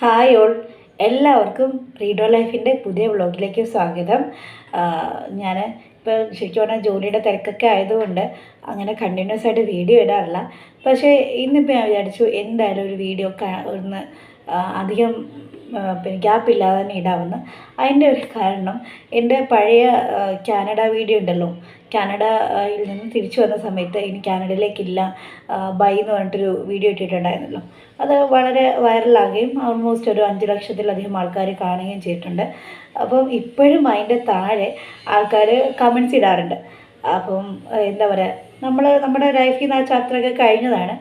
Hi all. എല്ലാവർക്കും റീഡോ ലൈഫിന്റെ പുതിയ വ്ളോഗിലേക്ക് സ്വാഗതം. ഞാൻ ഇപ്പോൾ ശരിക്കും പറഞ്ഞാൽ ജോലിയുടെ തിരക്കൊക്കെ ആയതുകൊണ്ട് അങ്ങനെ കണ്ടിന്യൂസ് ആയിട്ട് വീഡിയോ ഇടാറില്ല. പക്ഷേ ഇന്നിപ്പോൾ ഞാൻ വിചാരിച്ചു എന്തായാലും ഒരു വീഡിയോ ഒന്ന് അധികം പിന്നെ ഗ്യാപ്പ് ഇല്ലാതെ തന്നെ ഇടാമെന്ന് അതിന്റെ ഒരു കാരണം എന്റെ പഴയ കാനഡ വീഡിയോ ഉണ്ടല്ലോ. കാനഡയിൽ നിന്ന് തിരിച്ചു വന്ന സമയത്ത് ഇനി കാനഡയിലേക്കില്ല ബൈ എന്ന് പറഞ്ഞിട്ടൊരു വീഡിയോ ഇട്ടിട്ടുണ്ടായിരുന്നല്ലോ. അത് വളരെ വൈറലാകുകയും ഓൾമോസ്റ്റ് ഒരു അഞ്ച് ലക്ഷത്തിലധികം ആൾക്കാർ കാണുകയും ചെയ്തിട്ടുണ്ട്. അപ്പം ഇപ്പോഴും അതിന്റെ താഴെ ആൾക്കാർ കമൻസ് ഇടാറുണ്ട്. അപ്പം എന്താ പറയുക നമ്മൾ നമ്മുടെ ലൈഫിൽ നിന്ന് ആ ചാപ്റ്ററൊക്കെ കഴിഞ്ഞതാണ്.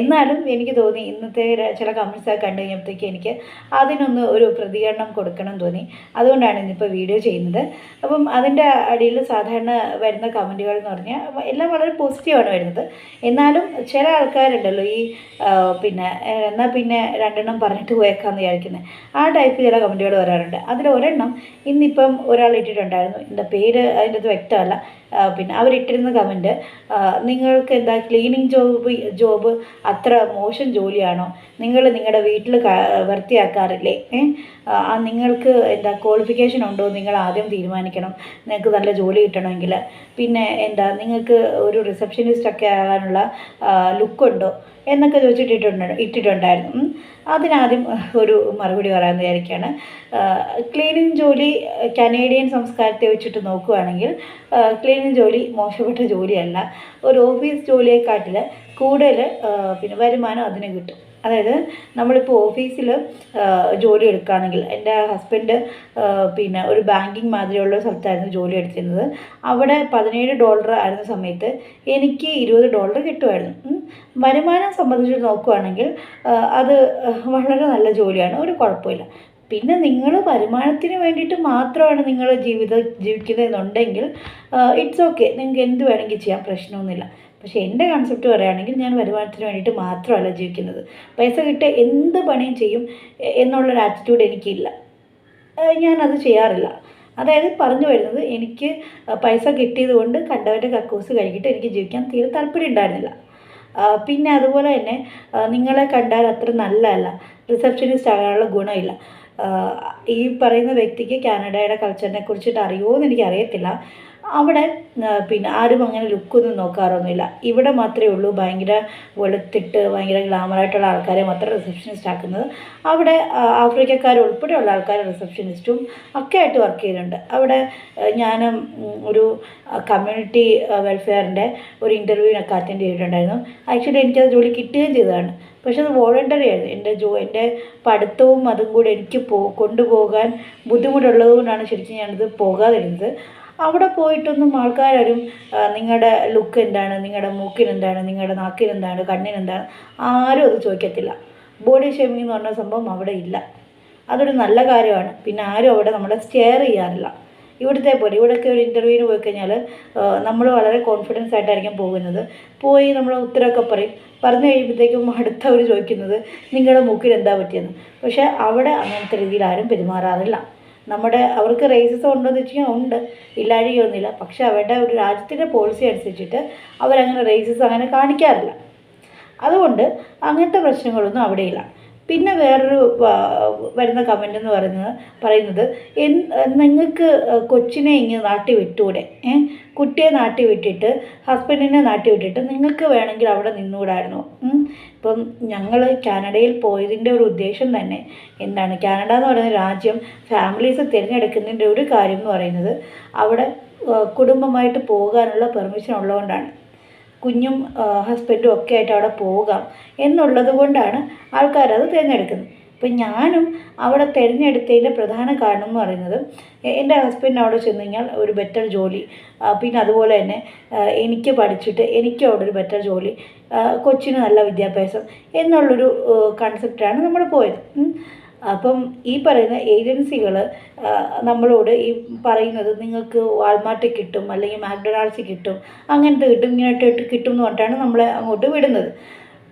എന്നാലും എനിക്ക് തോന്നി ഇന്നത്തെ ചില കമൻസൊക്കെ കണ്ടു കഴിഞ്ഞപ്പോഴത്തേക്ക് എനിക്ക് അതിനൊന്ന് ഒരു പ്രതികരണം കൊടുക്കണം തോന്നി. അതുകൊണ്ടാണ് ഇന്നിപ്പോൾ വീഡിയോ ചെയ്യുന്നത്. അപ്പം അതിന്റെ അടിയിൽ സാധാരണ വരുന്ന കമന്റുകൾ എന്ന് പറഞ്ഞാൽ എല്ലാം വളരെ പോസിറ്റീവാണ് വരുന്നത്. എന്നാലും ചില ആൾക്കാരുണ്ടല്ലോ ഈ പിന്നെ എന്നാൽ പിന്നെ രണ്ടെണ്ണം പറഞ്ഞിട്ട് പോയേക്കാന്ന് വിചാരിക്കുന്നത് ആ ടൈപ്പ് ചില കമന്റുകൾ വരാറുണ്ട്. അതിൽ ഒരെണ്ണം ഇന്നിപ്പം ഒരാൾ ഇട്ടിട്ടുണ്ടായിരുന്നു. എന്റെ പേര് അതിന്റെ അത് വ്യക്തമല്ല. പിന്നെ അവരിട്ടിരുന്ന കമന്റ് നിങ്ങൾക്ക് എന്താ ക്ലീനിങ് ജോബ് ജോബ് അത്ര മോശം ജോലിയാണോ? നിങ്ങൾ നിങ്ങളുടെ വീട്ടിൽ വൃത്തിയാക്കാറില്ലേ? ആ നിങ്ങൾക്ക് എന്താ ക്വാളിഫിക്കേഷൻ ഉണ്ടോ? നിങ്ങൾ ആദ്യം തീരുമാനിക്കണം. നിങ്ങൾക്ക് നല്ല ജോലി കിട്ടണമെങ്കിൽ. പിന്നെ എന്താ നിങ്ങൾക്ക് ഒരു റിസപ്ഷനിസ്റ്റ് ഒക്കെ ആകാനുള്ള ലുക്കുണ്ടോ എന്നൊക്കെ ചോദിച്ചിട്ടിട്ടുണ്ട് ഇട്ടിട്ടുണ്ടായിരുന്നു. അതിനാദ്യം ഒരു മറുപടി പറയാമെന്ന് വിചാരിക്കുകയാണ് ക്ലീനിങ് ജോലി കനേഡിയൻ സംസ്കാരത്തെ വെച്ചിട്ട് നോക്കുകയാണെങ്കിൽ ക്ലീനിങ് ജോലി മോശപ്പെട്ട ജോലിയല്ല. ഒരു ഓഫീസ് ജോലിയെക്കാട്ടിൽ കൂടുതൽ പിന്നെ വരുമാനം അതിന് കിട്ടും. അതായത് നമ്മളിപ്പോൾ ഓഫീസിൽ ജോലി എടുക്കുകയാണെങ്കിൽ എന്റെ ഹസ്ബൻഡ് പിന്നെ ഒരു ബാങ്കിങ് മാതിരിയുള്ള സ്ഥലത്തായിരുന്നു ജോലി എടുത്തിരുന്നത്. അവിടെ പതിനേഴ് ഡോളർ ആയിരുന്ന സമയത്ത് എനിക്ക് ഇരുപത് ഡോളർ കിട്ടുമായിരുന്നു. വരുമാനം സംബന്ധിച്ച് നോക്കുകയാണെങ്കിൽ അത് വളരെ നല്ല ജോലിയാണ്. ഒരു കുഴപ്പമില്ല. പിന്നെ നിങ്ങൾ വരുമാനത്തിന് വേണ്ടിയിട്ട് മാത്രമാണ് നിങ്ങൾ ജീവിതം ജീവിക്കുന്നതെന്നുണ്ടെങ്കിൽ ഇറ്റ്സ് ഓക്കെ നിങ്ങൾക്ക് എന്ത് വേണമെങ്കിൽ ചെയ്യാം. പ്രശ്നമൊന്നുമില്ല. പക്ഷേ എന്റെ കൺസെപ്റ്റ് പറയുകയാണെങ്കിൽ ഞാൻ വരുമാനത്തിന് വേണ്ടിയിട്ട് മാത്രമല്ല ജീവിക്കുന്നത്. പൈസ കിട്ടിയ എന്ത് പണിയും ചെയ്യും എന്നുള്ളൊരു ആറ്റിറ്റ്യൂഡ് എനിക്കില്ല. ഞാനത് ചെയ്യാറില്ല. അതായത് പറഞ്ഞു വരുന്നത് എനിക്ക് പൈസ കിട്ടിയത് കൊണ്ട് കണ്ടവന്റെ കക്കൂസ് കഴിക്കിട്ട് എനിക്ക് ജീവിക്കാൻ തീരെ താല്പര്യം ഉണ്ടായിരുന്നില്ല. പിന്നെ അതുപോലെ തന്നെ നിങ്ങളെ കണ്ടാൽ അത്ര നല്ലതല്ല. റിസപ്ഷനിസ്റ്റ് ആകാനുള്ള ഗുണമില്ല. ഈ പറയുന്ന വ്യക്തിക്ക് കാനഡയുടെ കൾച്ചറിനെ കുറിച്ചിട്ട് അറിയുമോ എന്ന് എനിക്ക് അറിയത്തില്ല അവിടെ പിന്നെ ആരും അങ്ങനെ ലുക്കൊന്നും നോക്കാറൊന്നുമില്ല. ഇവിടെ മാത്രമേ ഉള്ളൂ. ഭയങ്കര വെളുത്തിട്ട് ഭയങ്കര ഗ്ലാമറായിട്ടുള്ള ആൾക്കാരെ മാത്രം റിസപ്ഷനിസ്റ്റ് ആക്കുന്നത്. അവിടെ ആഫ്രിക്കക്കാർ ഉൾപ്പെടെയുള്ള ആൾക്കാർ റിസപ്ഷനിസ്റ്റും ഒക്കെ ആയിട്ട് വർക്ക് ചെയ്യുന്നുണ്ട്. അവിടെ ഞാൻ ഒരു കമ്മ്യൂണിറ്റി വെൽഫെയറിന്റെ ഒരു ഇന്റർവ്യൂവിനൊക്കെ അറ്റൻഡ് ചെയ്തിട്ടുണ്ടായിരുന്നു. ആക്ച്വലി എനിക്കത് ജോലി കിട്ടുകയും ചെയ്തതാണ്. പക്ഷെ അത് വോളണ്ടറി ആയിരുന്നു. എന്റെ ജോ എന്റെ പഠിത്തവും അതും കൂടെ എനിക്ക് പോ കൊണ്ടുപോകാൻ ബുദ്ധിമുട്ടുള്ളത് കൊണ്ടാണ് ശരിക്കും ഞാനത് പോകാതിരുന്നത്. അവിടെ പോയിട്ടൊന്നും ആൾക്കാരും നിങ്ങളുടെ ലുക്ക് എന്താണ് നിങ്ങളുടെ മൂക്കിനെന്താണ് നിങ്ങളുടെ നാക്കിനെന്താണ് കണ്ണിനെന്താണ് ആരും അത് ചോദിക്കത്തില്ല. ബോഡി ഷേമിംഗ് എന്ന് പറഞ്ഞ സംഭവം അവിടെ ഇല്ല. അതൊരു നല്ല കാര്യമാണ്. പിന്നെ ആരും അവിടെ നമ്മളെ സ്റ്റെയർ ചെയ്യാറില്ല. ഇവിടുത്തെ പോലെ ഇവിടെയൊക്കെ ഒരു ഇന്റർവ്യൂവിന് പോയി കഴിഞ്ഞാൽ നമ്മൾ വളരെ കോൺഫിഡൻസ് ആയിട്ടായിരിക്കും പോകുന്നത്. പോയി നമ്മൾ ഉത്തരമൊക്കെ പറയും. പറഞ്ഞു കഴിയുമ്പോഴത്തേക്കും അടുത്തവർ ചോദിക്കുന്നത് നിങ്ങളുടെ മൂക്കിൽ എന്താ പറ്റിയെന്ന്. പക്ഷേ അവിടെ അങ്ങനത്തെ രീതിയിൽ ആരും പെരുമാറാറില്ല. നമ്മുടെ അവർക്ക് റേസസ് ഉണ്ടോ എന്ന് വെച്ചാൽ ഉണ്ട്. ഇല്ലാഴികയൊന്നുമില്ല. പക്ഷേ അവരുടെ ഒരു രാജ്യത്തിന്റെ പോളിസി അനുസരിച്ചിട്ട് അവരങ്ങനെ റേസസ് അങ്ങനെ കാണിക്കാറില്ല. അതുകൊണ്ട് അങ്ങനത്തെ പ്രശ്നങ്ങളൊന്നും അവിടെയില്ല പിന്നെ വേറൊരു വരുന്ന കമന്റ് എന്ന് പറയുന്നത് പറയുന്നത് നിങ്ങൾക്ക് കൊച്ചിനെ ഇങ്ങനെ നാട്ടി വിട്ടൂടെ? ഏ? കുട്ടിയെ നാട്ടി വിട്ടിട്ട് ഹസ്ബൻഡിനെ നാട്ടി വിട്ടിട്ട് നിങ്ങൾക്ക് വേണമെങ്കിൽ അവിടെ നിന്നുകൂടായിരുന്നു. ഇപ്പം ഞങ്ങൾ കാനഡയിൽ പോയതിന്റെ ഒരു ഉദ്ദേശം തന്നെ എന്താണ്? കാനഡ എന്ന് പറയുന്ന രാജ്യം ഫാമിലീസ് തിരഞ്ഞെടുക്കുന്നതിന്റെ ഒരു കാര്യം എന്ന് പറയുന്നത് അവിടെ കുടുംബമായിട്ട് പോകാനുള്ള പെർമിഷൻ ഉള്ളതുകൊണ്ടാണ്. കുഞ്ഞും ഹസ്ബൻഡും ഒക്കെ ആയിട്ട് അവിടെ പോകാം എന്നുള്ളത് കൊണ്ടാണ് ആൾക്കാരത് തിരഞ്ഞെടുക്കുന്നത്. ഇപ്പം ഞാനും അവിടെ തിരഞ്ഞെടുത്തതിന്റെ പ്രധാന കാരണം എന്ന് പറയുന്നത് എന്റെ ഹസ്ബൻഡ് അവിടെ ചെന്ന് കഴിഞ്ഞാൽ ഒരു ബെറ്റർ ജോലി. പിന്നെ അതുപോലെ തന്നെ എനിക്ക് പഠിച്ചിട്ട് എനിക്കും അവിടെ ഒരു ബെറ്റർ ജോലി. കൊച്ചിന് നല്ല വിദ്യാഭ്യാസം എന്നുള്ളൊരു കൺസെപ്റ്റാണ് നമ്മൾ പോയത്. അപ്പം ഈ പറയുന്ന ഏജൻസികൾ നമ്മളോട് ഈ പറയുന്നത് നിങ്ങൾക്ക് വാൾമാർട്ട് കിട്ടും അല്ലെങ്കിൽ മാക്ഡൊണാൾഡ്സിൽ കിട്ടും അങ്ങനത്തെ കിട്ടും ഇങ്ങനെ കിട്ടും എന്ന് പറഞ്ഞിട്ടാണ് നമ്മളെ അങ്ങോട്ട് വിടുന്നത്.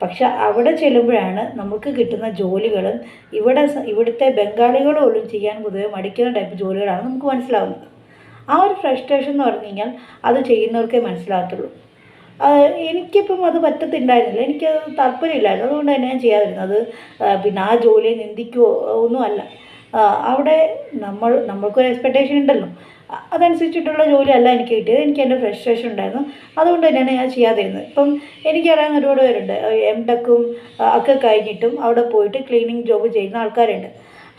പക്ഷെ അവിടെ ചെല്ലുമ്പോഴാണ് നമുക്ക് കിട്ടുന്ന ജോലികളും ഇവിടെ ഇവിടുത്തെ ബംഗാളികൾ പോലും ചെയ്യാൻ പൊതുവെ മടിക്കുന്ന ടൈപ്പ് ജോലികളാണ് നമുക്ക് മനസ്സിലാവുന്നത്. ആ ഒരു ഫ്രസ്ട്രേഷൻ എന്ന് പറഞ്ഞു കഴിഞ്ഞാൽ അത് ചെയ്യുന്നവർക്കേ മനസ്സിലാകത്തുള്ളൂ. എനിക്കിപ്പം അത് പറ്റത്തിണ്ടായിരുന്നില്ല. എനിക്ക് താല്പര്യമില്ലായിരുന്നു. അതുകൊണ്ട് തന്നെ ഞാൻ ചെയ്യാതിരുന്നത്. പിന്നെ ആ ജോലിയെ നിന്ദിക്കുമോ ഒന്നുമല്ല. അവിടെ നമ്മൾ നമ്മൾക്കൊരു എക്സ്പെക്റ്റേഷൻ ഉണ്ടല്ലോ. അതനുസരിച്ചിട്ടുള്ള ജോലിയല്ല എനിക്ക് കിട്ടിയത്. എനിക്ക് എന്റെ ഫ്രസ്ട്രേഷൻ ഉണ്ടായിരുന്നു. അതുകൊണ്ട് തന്നെയാണ് ഞാൻ ചെയ്യാതിരുന്നത്. ഇപ്പം എനിക്കറിയാവുന്ന ഒരുപാട് പേരുണ്ട്. എം ടെക്കും ഒക്കെ കഴിഞ്ഞിട്ടും അവിടെ പോയിട്ട് ക്ലീനിങ് ജോബ് ചെയ്യുന്ന ആൾക്കാരുണ്ട്.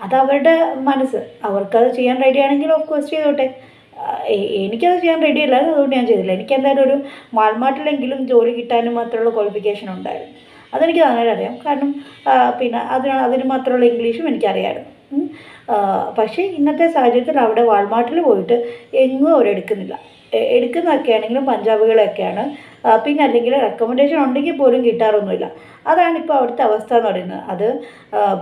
അത് അവരുടെ മനസ്സ്. അവർക്കത് ചെയ്യാൻ റെഡി ആണെങ്കിൽ ഓഫ് കോഴ്സ് ചെയ്തോട്ടെ. എനിക്കത് ചെയ്യാൻ റെഡി അല്ലായിരുന്നു അതുകൊണ്ട് ഞാൻ ചെയ്തില്ല. എനിക്ക് എന്തായാലും ഒരു മാൾമാട്ടിലെങ്കിലും ജോലി കിട്ടാനും മാത്രമുള്ള ക്വാളിഫിക്കേഷൻ ഉണ്ടായിരുന്നു. അതെനിക്ക് നന്നായിട്ട് അറിയാം. കാരണം പിന്നെ അതിന് അതിന് മാത്രമുള്ള ഇംഗ്ലീഷും എനിക്കറിയാമായിരുന്നു പക്ഷേ ഇന്നത്തെ സാഹചര്യത്തിൽ അവിടെ വാൾമാർട്ടിൽ പോയിട്ട് എങ്ങും എ- എടുക്കുന്നതൊക്കെ ആണെങ്കിലും പഞ്ചാബികളൊക്കെയാണ് പിന്നെ അല്ലെങ്കിൽ റെക്കമെൻഡേഷൻ ഉണ്ടെങ്കിൽ പോലും കിട്ടാറൊന്നുമില്ല. അതാണ് ഇപ്പോൾ അവിടുത്തെ അവസ്ഥ എന്ന് പറയുന്നത്. അത്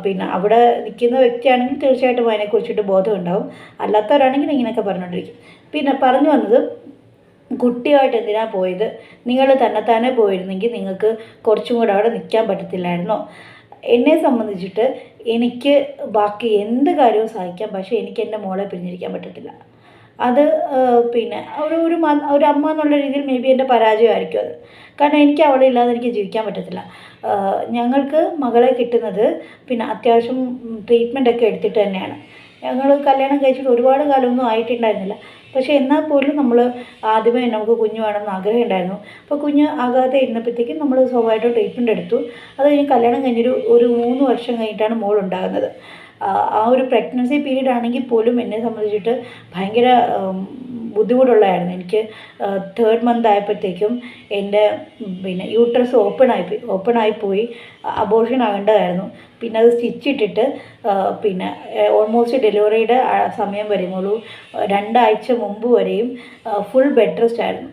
പിന്നെ അവിടെ നിൽക്കുന്ന വ്യക്തിയാണെങ്കിൽ തീർച്ചയായിട്ടും അതിനെക്കുറിച്ചിട്ട് ബോധം ഉണ്ടാവും അല്ലാത്തവരാണെങ്കിൽ ഇങ്ങനെയൊക്കെ പറഞ്ഞുകൊണ്ടിരിക്കും. പിന്നെ പറഞ്ഞു വന്നത് കുട്ടിയായിട്ട് എന്തിനാ പോയത്? നിങ്ങൾ തന്നെത്താനെ പോയിരുന്നെങ്കിൽ നിങ്ങൾക്ക് കുറച്ചും കൂടെ അവിടെ നിൽക്കാൻ പറ്റത്തില്ലായിരുന്നോ? എന്നെ സംബന്ധിച്ചിട്ട് എനിക്ക് ബാക്കി എന്ത് കാര്യവും സഹിക്കാം. പക്ഷേ എനിക്ക് എന്റെ മോളെ പിരിഞ്ഞിരിക്കാൻ പറ്റത്തില്ല. അത് പിന്നെ ഒരു ഒരു ഒരു അമ്മ എന്നുള്ള രീതിയിൽ മേ ബി എന്റെ പരാജയമായിരിക്കും അത്. കാരണം എനിക്ക് അവളെ ഇല്ലാതെ എനിക്ക് ജീവിക്കാൻ പറ്റത്തില്ല. ഞങ്ങൾക്ക് മകളെ കിട്ടുന്നത് പിന്നെ അത്യാവശ്യം ട്രീറ്റ്മെന്റ് ഒക്കെ എടുത്തിട്ട് തന്നെയാണ്. ഞങ്ങൾ കല്യാണം കഴിച്ചിട്ട് ഒരുപാട് കാലമൊന്നും ആയിട്ടുണ്ടായിരുന്നില്ല. പക്ഷേ എന്നാൽ പോലും നമ്മൾ ആദ്യമേ നമുക്ക് കുഞ്ഞ് വേണമെന്ന് ആഗ്രഹം ഉണ്ടായിരുന്നു അപ്പോൾ കുഞ്ഞ് ആകാതെ ഇരുന്നപ്പോഴത്തേക്കും നമ്മൾ സ്വാഭാവികമായിട്ട് ട്രീറ്റ്മെന്റ് എടുത്തു. അത് കഴിഞ്ഞ് കല്യാണം കഴിഞ്ഞൊരു ഒരു മൂന്ന് വർഷം കഴിഞ്ഞിട്ടാണ് മോൾ ഉണ്ടാകുന്നത്. ആ ഒരു പ്രഗ്നൻസി പീരീഡ് ആണെങ്കിൽ പോലും എന്നെ സംബന്ധിച്ചിട്ട് ഭയങ്കര ബുദ്ധിമുട്ടുള്ളതായിരുന്നു. എനിക്ക് തേർഡ് മന്ത് ആയപ്പോഴത്തേക്കും എന്റെ പിന്നെ യൂട്രസ് ഓപ്പൺ ആയിപ്പോയി ഓപ്പൺ ആയിപ്പോയി അബോർഷൻ ആകേണ്ടതായിരുന്നു പിന്നെ അത് സ്റ്റിച്ച് ഇട്ടിട്ട് പിന്നെ ഓൾമോസ്റ്റ് ഡെലിവറിയുടെ സമയം വരുമ്പോഴും രണ്ടാഴ്ച മുമ്പ് വരെയും ഫുൾ ബെഡ് റെസ്റ്റ് ആയിരുന്നു.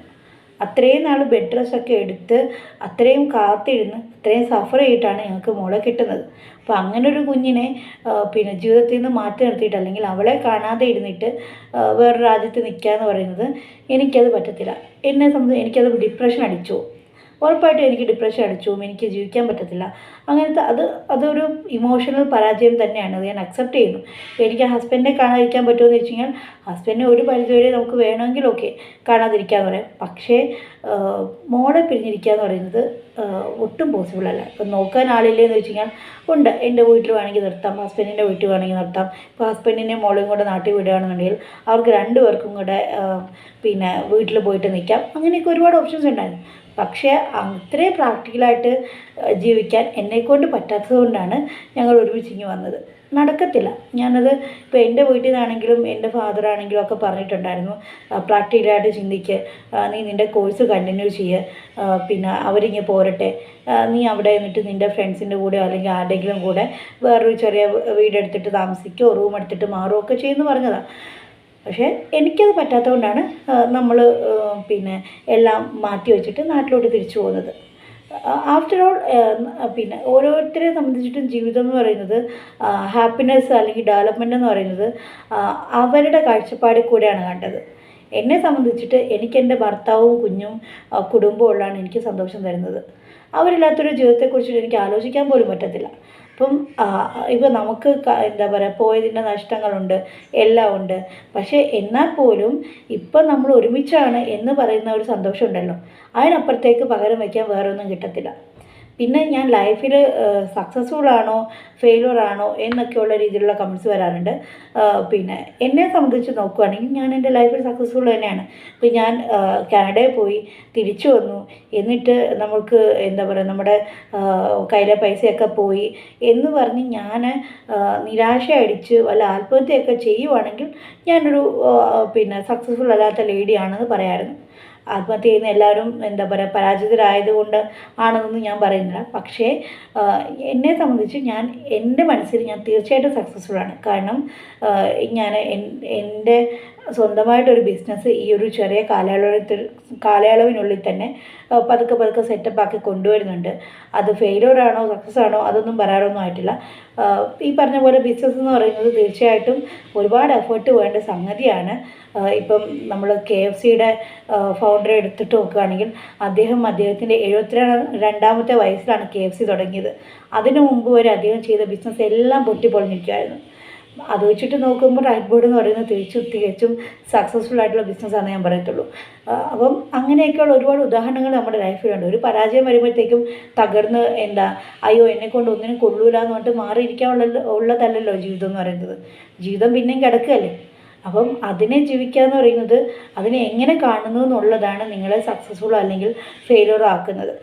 അത്രയും നാൾ ബെഡ് റെസ്റ്റ് ഒക്കെ എടുത്ത് അത്രയും കാത്തിരുന്ന് അത്രയും സഫർ ചെയ്തിട്ടാണ് ഞങ്ങൾക്ക് മോളെ കിട്ടുന്നത്. അപ്പോൾ അങ്ങനെ ഒരു കുഞ്ഞിനെ പിന്നെ ജീവിതത്തിൽ നിന്ന് മാറ്റി നിർത്തിയിട്ട് അല്ലെങ്കിൽ അവളെ കാണാതെ ഇരുന്നിട്ട് വേറെ വേറൊരു രാജ്യത്ത് നിൽക്കുക എന്ന് പറയുന്നത് എനിക്കത് പറ്റത്തില്ല എന്നെ സംബന്ധിച്ച് എനിക്കത് ഡിപ്രഷൻ അടിച്ചു. ഉറപ്പായിട്ടും എനിക്ക് ഡിപ്രഷൻ അടിച്ചു എനിക്ക് ജീവിക്കാൻ പറ്റത്തില്ല. അങ്ങനത്തെ അത് അതൊരു ഇമോഷണൽ പരാജയം തന്നെയാണ് അത് ഞാൻ അക്സെപ്റ്റ് ചെയ്യുന്നു. എനിക്ക് ഹസ്ബൻഡിനെ കാണാതിരിക്കാൻ പറ്റുമോ എന്ന് വെച്ച് കഴിഞ്ഞാൽ ഹസ്ബൻഡിനെ ഒരു പരിധിവരെ നമുക്ക് വേണമെങ്കിൽ ഓക്കെ കാണാതിരിക്കാന്ന് പറയാം. പക്ഷേ മോളെ പിരിഞ്ഞിരിക്കുക എന്ന് പറയുന്നത് ഒട്ടും പോസിബിൾ അല്ല. ഇപ്പം നോക്കാൻ ആളില്ലേ എന്ന് വെച്ച് കഴിഞ്ഞാൽ ഉണ്ട്. എന്റെ വീട്ടിൽ വേണമെങ്കിൽ നിർത്താം ഹസ്ബൻഡിന്റെ വീട്ടിൽ വേണമെങ്കിൽ നിർത്താം. ഇപ്പോൾ ഹസ്ബൻഡിനെ മോളെയും കൂടെ നാട്ടിൽ വിടുകയാണെന്നുണ്ടെങ്കിൽ അവർക്ക് രണ്ട് പേർക്കും കൂടെ പിന്നെ വീട്ടിൽ പോയിട്ട് നിൽക്കാം. അങ്ങനെയൊക്കെ ഒരുപാട് ഓപ്ഷൻസ് ഉണ്ടായിരുന്നു. പക്ഷേ അത്രയും പ്രാക്ടിക്കലായിട്ട് ജീവിക്കാൻ എന്നെക്കൊണ്ട് പറ്റാത്തത് കൊണ്ടാണ് ഞങ്ങൾ ഒരുമിച്ച് ഇങ്ങ് വന്നത്. നടക്കത്തില്ല. ഞാനത് ഇപ്പോൾ എന്റെ വീട്ടിൽ നിന്നാണെങ്കിലും എന്റെ ഫാദർ ആണെങ്കിലും ഒക്കെ പറഞ്ഞിട്ടുണ്ടായിരുന്നു പ്രാക്ടിക്കലായിട്ട് ചിന്തിക്ക് നീ നിന്റെ കോഴ്സ് കണ്ടിന്യൂ ചെയ്യുക പിന്നെ അവരിങ്ങ് പോരട്ടെ നീ അവിടെ നിന്നിട്ട് നിന്റെ ഫ്രണ്ട്സിന്റെ കൂടെ അല്ലെങ്കിൽ ആരുടെയെങ്കിലും കൂടെ വേറൊരു ചെറിയ വീടെടുത്തിട്ട് താമസിക്കുകയോ റൂം എടുത്തിട്ട് മാറുകയോ ഒക്കെ ചെയ്യുമെന്ന് പറഞ്ഞതാണ് പക്ഷേ എനിക്കത് പറ്റാത്തതുകൊണ്ടാണ് നമ്മൾ പിന്നെ എല്ലാം മാറ്റി വെച്ചിട്ട് നാട്ടിലോട്ട് തിരിച്ചു പോകുന്നത്. ആഫ്റ്റർ ഓൾ പിന്നെ ഓരോരുത്തരെ സംബന്ധിച്ചിട്ടും ജീവിതം എന്ന് പറയുന്നത് ഹാപ്പിനെസ് അല്ലെങ്കിൽ ഡെവലപ്മെന്റ് എന്ന് പറയുന്നത് അവരുടെ കാഴ്ചപ്പാടിൽ കൂടെയാണ് കണ്ടത്. എന്നെ സംബന്ധിച്ചിട്ട് എനിക്ക് എന്റെ ഭർത്താവും കുഞ്ഞും ഉള്ളതാണ് എനിക്ക് സന്തോഷം തരുന്നത്. അവരില്ലാത്തൊരു ജീവിതത്തെക്കുറിച്ചിട്ട് എനിക്ക് ആലോചിക്കാൻ പോലും പറ്റത്തില്ല. അപ്പം ഇപ്പം നമുക്ക് എന്താ പറയുക പോയതിന്റെ നഷ്ടങ്ങളുണ്ട് എല്ലാം ഉണ്ട്. പക്ഷേ എന്നാൽ പോലും ഇപ്പം നമ്മൾ ഒരുമിച്ചാണ് എന്ന് പറയുന്ന ഒരു സന്തോഷമുണ്ടല്ലോ. അതിനപ്പുറത്തേക്ക് പകരം വയ്ക്കാൻ വേറൊന്നും കിട്ടത്തില്ല. പിന്നെ ഞാൻ ലൈഫിൽ സക്സസ്ഫുൾ ആണോ ഫെയിലുവർ ആണോ എന്നൊക്കെയുള്ള രീതിയിലുള്ള കമൻസ് വരാറുണ്ട്. പിന്നെ എന്നെ സംബന്ധിച്ച് നോക്കുകയാണെങ്കിൽ ഞാൻ എന്റെ ലൈഫിൽ സക്സസ്ഫുൾ തന്നെയാണ്. ഇപ്പം ഞാൻ കാനഡയിൽ പോയി തിരിച്ചു വന്നു. എന്നിട്ട് നമുക്ക് എന്താ പറയുക നമ്മുടെ കയ്യിലെ പൈസയൊക്കെ പോയി എന്ന് പറഞ്ഞ് ഞാൻ നിരാശ അടിച്ച് വല്ല ആത്മഹത്യയൊക്കെ ചെയ്യുവാണെങ്കിൽ ഞാനൊരു പിന്നെ സക്സസ്ഫുൾ അല്ലാത്ത ലേഡിയാണെന്ന് പറയാമായിരുന്നു ആത്മഹത്യ ചെയ്യുന്ന എല്ലാവരും എന്താ പറയുക പരാജിതരായതുകൊണ്ട് ആണെന്നൊന്നും ഞാൻ പറയുന്നില്ല. പക്ഷേ എന്നെ സംബന്ധിച്ച് ഞാൻ എന്റെ മനസ്സിൽ ഞാൻ തീർച്ചയായിട്ടും സക്സസ്ഫുൾ ആണ്. കാരണം ഞാൻ എൻ- എന്റെ സ്വന്തമായിട്ടൊരു ബിസിനസ് ഈ ഒരു ചെറിയ കാലയളവിൽ കാലയളവിനുള്ളിൽ തന്നെ പതുക്കെ പതുക്കെ സെറ്റപ്പ് ആക്കി കൊണ്ടുവരുന്നുണ്ട്. അത് ഫെയിലോഡാണോ സക്സസ് ആണോ അതൊന്നും പറയാറൊന്നും ആയിട്ടില്ല. ഈ പറഞ്ഞ പോലെ ബിസിനസ് എന്ന് പറയുന്നത് തീർച്ചയായിട്ടും ഒരുപാട് എഫേർട്ട് വേണ്ട സംഗതിയാണ്. ഇപ്പം നമ്മൾ കെ എഫ് സിയുടെ ഫൗണ്ടറെ എടുത്തിട്ട് നോക്കുകയാണെങ്കിൽ അദ്ദേഹം അദ്ദേഹത്തിന്റെ എഴുപത്തി രണ്ടാമത്തെ വയസ്സിലാണ് കെ എഫ് സി തുടങ്ങിയത്. അതിനു മുമ്പ് വരെ അദ്ദേഹം ചെയ്ത ബിസിനസ് എല്ലാം പൊട്ടിപ്പൊളിഞ്ഞിരിക്കുമായിരുന്നു അത് വെച്ചിട്ട് നോക്കുമ്പോൾ റൈറ്റ് ബോർഡ് എന്ന് പറയുന്നത് തിരിച്ചും തികച്ചും സക്സസ്ഫുൾ ആയിട്ടുള്ള ബിസിനസ്സാണ് ഞാൻ പറയത്തുള്ളൂ. അപ്പം അങ്ങനെയൊക്കെയുള്ള ഒരുപാട് ഉദാഹരണങ്ങൾ നമ്മുടെ ലൈഫിലുണ്ട് ഒരു പരാജയം വരുമ്പോഴത്തേക്കും തകർന്ന് എന്താ അയ്യോ എന്നെ കൊണ്ട് ഒന്നിനും കൊള്ളൂല എന്ന് പറഞ്ഞിട്ട് മാറിയിരിക്കാനുള്ള ഉള്ളതല്ലല്ലോ ജീവിതം എന്ന് പറയുന്നത്. ജീവിതം പിന്നെയും കിടക്കുകയല്ലേ? അപ്പം അതിനെ ജീവിക്കുക എന്ന് പറയുന്നത് അതിനെ എങ്ങനെ കാണുന്നു എന്നുള്ളതാണ് നിങ്ങളെ സക്സസ്ഫുൾ അല്ലെങ്കിൽ ഫെയിലിയർ ആക്കുന്നത്.